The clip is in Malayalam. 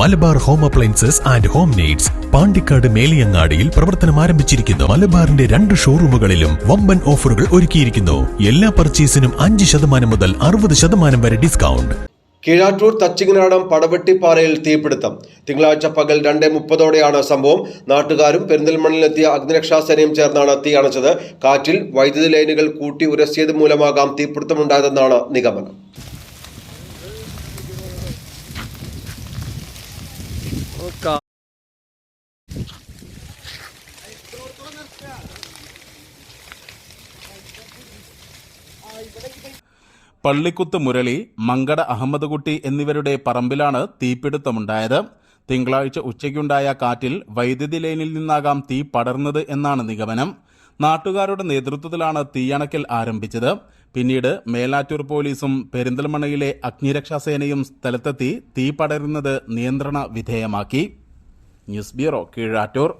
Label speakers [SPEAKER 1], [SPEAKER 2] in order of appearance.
[SPEAKER 1] Malabar home appliances and home needs Pandikkad മേലിയങ്ങാടിയിൽ പ്രവർത്തനം ആരംഭിച്ചിരിക്കുന്നു. മലബാറിന്റെ രണ്ട് ഷോറൂമുകളിലും വമ്പൻ ഓഫറുകൾ ഒരുക്കിയിരിക്കുന്നു. എല്ലാ പർച്ചേസിനും അഞ്ച് ശതമാനം മുതൽ അറുപത് ശതമാനം വരെ ഡിസ്കൗണ്ട്.
[SPEAKER 2] കീഴാറ്റൂർ തച്ചിങ്ങനാടം പടവെട്ടിപ്പാറയിൽ തീപിടുത്തം. തിങ്കളാഴ്ച പകൽ രണ്ടേ മുപ്പതോടെയാണ് സംഭവം. നാട്ടുകാരും പെരിന്തൽമണ്ണിലെത്തിയ അഗ്നിരക്ഷാസേനയും ചേർന്നാണ് തീ അണച്ചത്. കാറ്റിൽ വൈദ്യുതി ലൈനുകൾ കൂട്ടി ഉരസിയത് മൂലമാകാം തീപിടുത്തമുണ്ടായതെന്നാണ് നിഗമനം.
[SPEAKER 3] പള്ളിക്കുത്ത് മുരളി മങ്കട അഹമ്മദ് കുട്ടി എന്നിവരുടെ പറമ്പിലാണ് തീപിടുത്തമുണ്ടായത്. തിങ്കളാഴ്ച ഉച്ചയ്ക്കുണ്ടായ കാറ്റിൽ വൈദ്യുതി ലൈനിൽ നിന്നാകാം തീ പടർന്നത് എന്നാണ് നിഗമനം. നാട്ടുകാരുടെ നേതൃത്വത്തിലാണ് തീയണക്കൽ ആരംഭിച്ചത്. പിന്നീട് മേലാറ്റൂർ പോലീസും പെരിന്തൽമണ്ണയിലെ അഗ്നിരക്ഷാസേനയും സ്ഥലത്തെത്തി തീ പടരുന്നത് നിയന്ത്രണ വിധേയമാക്കി. News bureau Keezhattoor.